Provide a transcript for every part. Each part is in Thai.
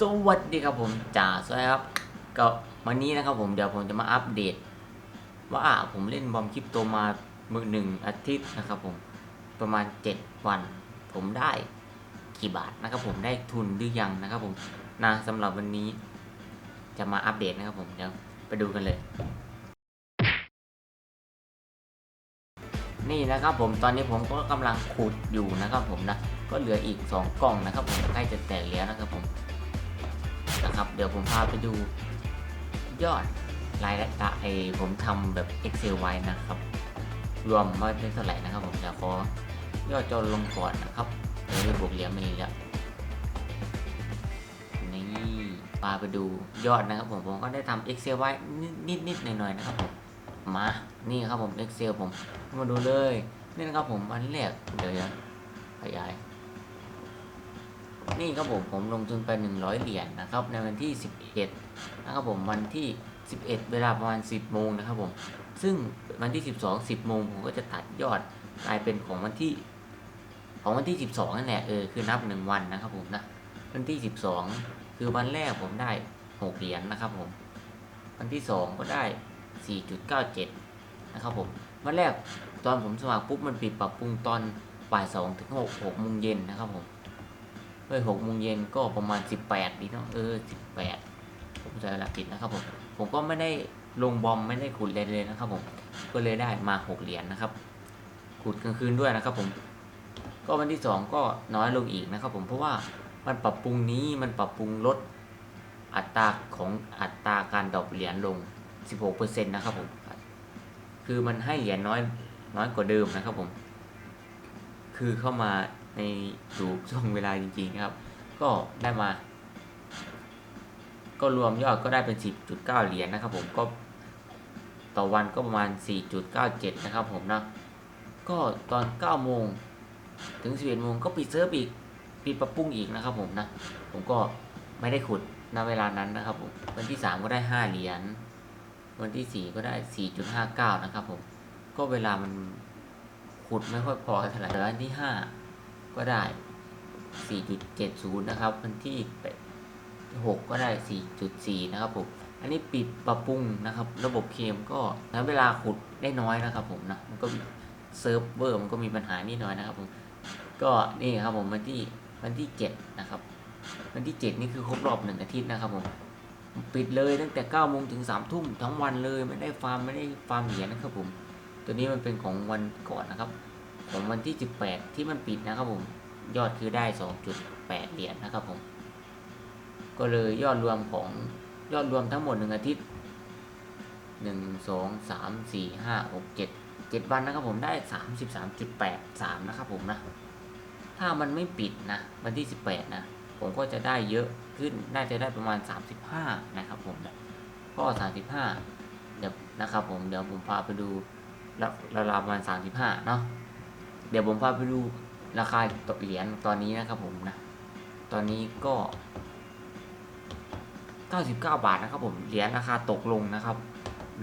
สวัสดีครับผมจ่าสวัสดีครับ ก็วันนี้นะครับผมเดี๋ยวผมจะมาอัปเดต ว่าผมเล่นบอมคริปโตมามือหนึ่งอาทิตย์นะครับผมประมาณ 7 วัน ผมได้กี่บาทนะครับผมได้ทุนหรือยังนะครับผมนะสำหรับวันนี้จะมาอัปเดตนะครับผมเดี๋ยวไปดูกันเลย นี่นะครับผมตอนนี้ผมก็กำลังขุดอยู่นะครับผมนะก็เหลืออีก 2 กล่องนะครับผมใกล้จะแตกแล้วนะครับผม นะครับ เดี๋ยวผมพาไปดูยอดรายละไอผมทำแบบ Excel ไว้นะครับ รวมว่าได้เท่าไหร่นะครับ ผมเดี๋ยวขอยอดจนลงก่อนนะครับเดี๋ยวบวกเหรียมาอีกแล้วนี่พาไปดูยอดนะครับ ผมผมก็ได้ทำ Excel ไว้นิดๆหน่อยๆนะครับผมมานี่ครับผม Excel ผมมาดูเลยนี่นะครับผมวันแรกเดี๋ยวขยาย นี่ครับผมผมลงทุนไป 100 เหรียญนะครับในวันที่ 11 นะครับผมวันที่ 11 เวลาประมาณ 10 โมงนะครับผมซึ่งวันที่ 12 10 โมงผมก็จะตัดยอดกลายเป็นของวันที่ของวันที่ 12 นั่นแหละเออคือนับ 1 วันนะครับผมนะวันที่ 12 คือวันแรกผมได้ 6 เหรียญนะครับผมวันที่ 2 ก็ได้ 4.97 นะครับผมวันแรกตอนผมสมัครปุ๊บมันปิดปรับปรุงตอนบ่ายสองถึงหกโมงเย็นนะครับผม เฮ้ยหกโมงเย็นก็ประมาณสิบแปดดีเนาะเออสิบแปดผมจะเวลาผิดนะครับผมผมก็ไม่ได้ลงบอมไม่ได้ขุดเลยเลยนะครับผมก็เลยได้มาหกเหรียญนะครับ ขุดกลางคืนด้วยนะครับผมก็วันที่สองก็น้อยลงอีกนะครับผมเพราะว่ามันปรับปรุงนี้มันปรับปรุงลดอัตราของอัตราการดรอปเหรียญลง 16%นะครับผม คือมันให้เหรียญน้อยน้อยกว่าเดิมนะครับผม คือเข้ามาในอยู่ช่วงเวลาจริง ๆ ครับ ก็ได้มา ก็รวมยอดก็ได้เป็น 10.9 เหรียญนะครับ ผมก็ต่อวันก็ประมาณ 4.97 นะครับ ผมนะก็ตอน 9 โมงถึง 11 โมงก็ปิดเซิร์ฟอีกปิดปรับปรุงอีกนะครับผมนะ ผมก็ไม่ได้ขุดณเวลานั้นนะครับผมวันที่ 3 ก็ได้ 5 เหรียญวันที่ 4 ก็ได้ 4.59 นะครับผม ก็เวลามัน ขุดไม่ค่อยพอเท่าไหร่แต่วันที่ 5 ก็ได้ 4.70 นะครับวันที่6ก็ได้ 4.4 นะครับผม อันนี้ปิดปรับปรุงนะครับ ระบบเคมก็ใช้เวลาขุดได้น้อยนะครับผมนะ มันก็เซิร์ฟเวอร์มันก็มีปัญหานิดหน่อยนะครับผม ก็นี่ครับผมวันที่วันที่ 7 นะครับ วันที่ 7 นี่คือครบรอบหนึ่งอาทิตย์นะครับผมปิดเลยตั้งแต่9โมงถึง3ทุ่มทั้งวันเลยไม่ได้ฟาร์มไม่ได้ฟาร์มเหรียญนะครับผม ตัวนี้มันเป็นของวันก่อนนะครับ ของวันที่ 18 ที่มันปิดนะครับผม ยอดคือได้ 2.8 เหรียญนะครับผม ก็เลยยอดรวมของยอดรวมทั้งหมด 1 อาทิตย์ 1 2 3 4 5 6 7 7 วันนะครับผมได้ 33.83 นะครับผมนะ ถ้ามันไม่ปิดนะ วันที่ 18 นะ ผมก็จะได้เยอะขึ้น น่าจะได้ประมาณ 35 นะครับผมนะก็35 เดี๋ยวนะครับผม เดี๋ยวผมพาไปดู ราราคาประมาณ35เนาะเดี๋ยวผมพาไปดูราคาตกเหรียญตอนนี้นะครับผมนะ ตอนนี้ก็99บเก้าบาทนะครับผมเหรียญราคาตกลงนะครับ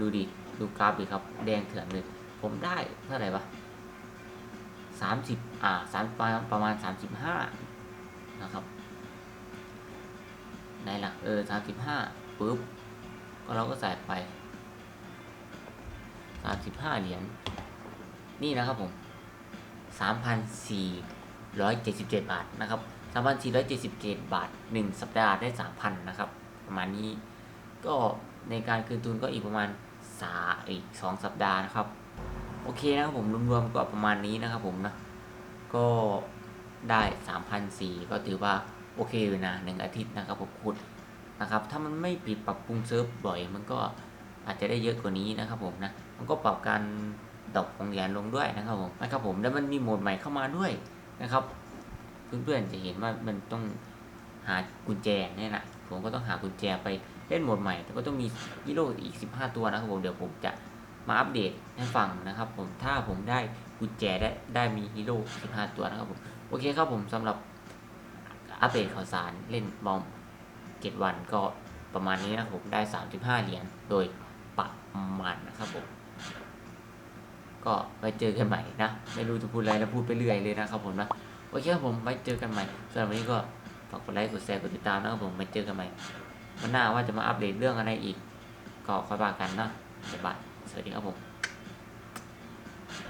ดูดิดูกราฟดิครับ แดงเถื่อนเลย ผมได้เท่าไหร่ปะ30อ่าสามประมาณ35นะครับไหนล่ะเออสามสิบห้าปุ๊บก็เราก็ใส่ไป สามสิบห้าเหรียญนี่นะครับผมสามพันสี่ร้อยเจ็ดสิบเจ็ดบาทนะครับสามพันสี่ร้อยเจ็ดสิบเจ็ดบาทหนึ่งสัปดาห์ได้สามพันนะครับ ประมาณนี้ก็ในการคืนทุนก็อีกประมาณสาอีกสองสัปดาห์นะครับ โอเคนะครับผมรวมๆก็ประมาณนี้นะครับผมนะก็ได้สามพันสี่ก็ถือว่าโอเคอยู่นะหนึ่งอาทิตย์นะครับผมขุดนะครับ ถ้ามันไม่ปิดปรับปรุงเซิร์ฟบ่อยมันก็ อาจจะได้เยอะกว่านี้นะครับผมนะมันก็ปรับการดอกของเหรียญลงด้วยนะครับผมนะครับผมแล้วมันมีโหมดใหม่เข้ามาด้วยนะครับเพื่อนๆจะเห็นว่ามันต้องหากุญแจเนี่ยนะผมก็ต้องหากุญแจไปเล่นโหมดใหม่แต่ก็ต้องมีฮีโร่อีก 15 ตัวนะครับผมเดี๋ยวผมจะมาอัปเดตให้ฟังนะครับ ผมถ้าผมได้กุญแจได้ได้มีฮีโร่15 ตัวนะครับผมโอเคครับผมสำหรับอัปเดตข่าวสารเล่นบอมเจ็ดวันก็ประมาณนี้นะผมได้ 35 เหรียญโดย ประมาณนะครับผมก็ไว้เจอกันใหม่นะ ไม่รู้จะพูดอะไรแล้วพูดไปเรื่อยเลยนะครับผมนะโอเคครับผมไว้เจอกันใหม่สำหรับวันนี้ก็ฝากกดไลค์กดแชร์กดติดตามนะครับผมไปเจอกันใหม่วันหน้าว่าจะมาอัปเดตเรื่องอะไรอีก ก็ค่อยว่ากันนะบ๊ายบายสวัสดีครับผม